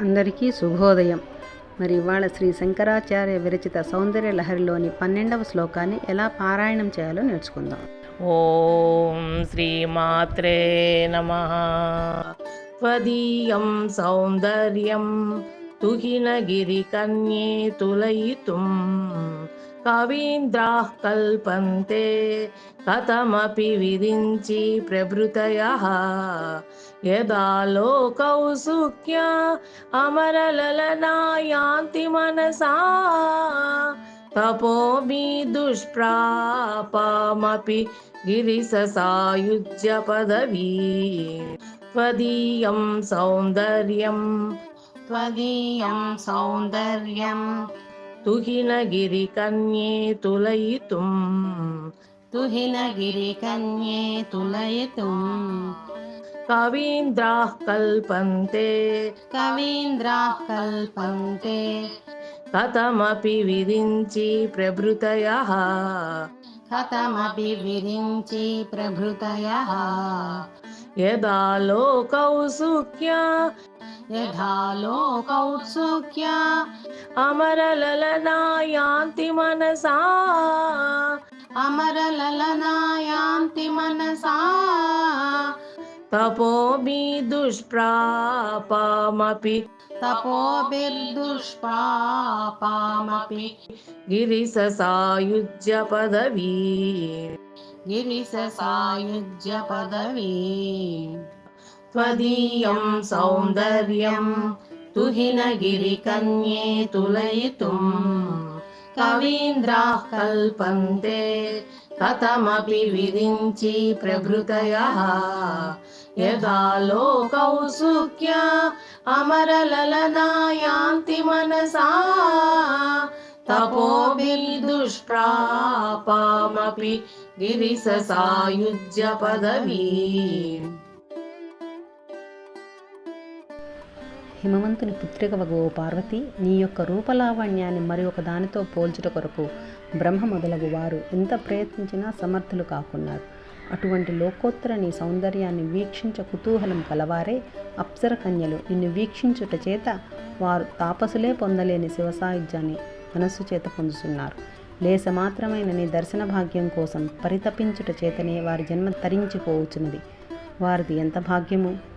అందరికీ శుభోదయం మరి ఇవాళ శ్రీ శంకరాచార్య విరచిత సౌందర్య లహరిలోని పన్నెండవ శ్లోకాన్ని ఎలా పారాయణం చేయాలో నేర్చుకుందాం ॐ श्रीमात्रे नमः त्वदीयं सौन्दर्यं तुहिनगिरिकन्ये तुलयितुं कवीन्द्राः कल्पन्ते कथमपि विरिञ्चि प्रभृतयः यदा लोकौ सुख्या अमरललना यान्ति मनसा तपोमि दुष्प्रापामपि गिरिससायुज्य पदवी त्वदीयं सौन्दर्यं त्वदीयं सौन्दर्यं तुहिनगिरिकन्ये तुलयितुं तुहिनगिरिकन्ये तुलयितुं कवीन्द्राः कल्पन्ते कवीन्द्राः कल्पन्ते कथमपि विरिञ्चि प्रभृतयः कथमपि विरिञ्चि प्रभृतयः यदा लोकौ सुख्या यथा लोकौत्सुक्या अमरललना यान्ति मनसा अमरललनायान्ति मनसा तपोमि दुष्प्रापामपि तपोभिर्दुष्पापामपि गिरिससायुज्य पदवी गिरिससायुज्य पदवी त्वदीयं सौन्दर्यं तुहिनगिरिकन्ये तुलयितुं कवीन्द्राः कल्पन्ते कथमपि विरिञ्चि प्रभृतयः यदा लोकौ सुख्या अमरललना यान्ति मनसा तपोभिर्दुष्प्रापामपि गिरिससायुज्य पदवी హిమవంతుని పుత్రిక వగో ఓ పార్వతి నీ యొక్క రూపలావణ్యాన్ని మరి ఒక దానితో పోల్చుట కొరకు బ్రహ్మ మొదలగు వారు ఎంత ప్రయత్నించినా సమర్థులు కాకున్నారు. అటువంటి లోకోత్తర నీ సౌందర్యాన్ని వీక్షించ కుతూహలం కలవారే అప్సర కన్యలు. నిన్ను వీక్షించుట చేత వారు తాపసులే పొందలేని శివసాహిత్యాన్ని మనస్సు చేత పొందుతున్నారు లేస మాత్రమైన నీ దర్శన భాగ్యం కోసం పరితపించుట చేతనే వారి జన్మ తరించిపోవచ్చున్నది. వారిది ఎంత భాగ్యము?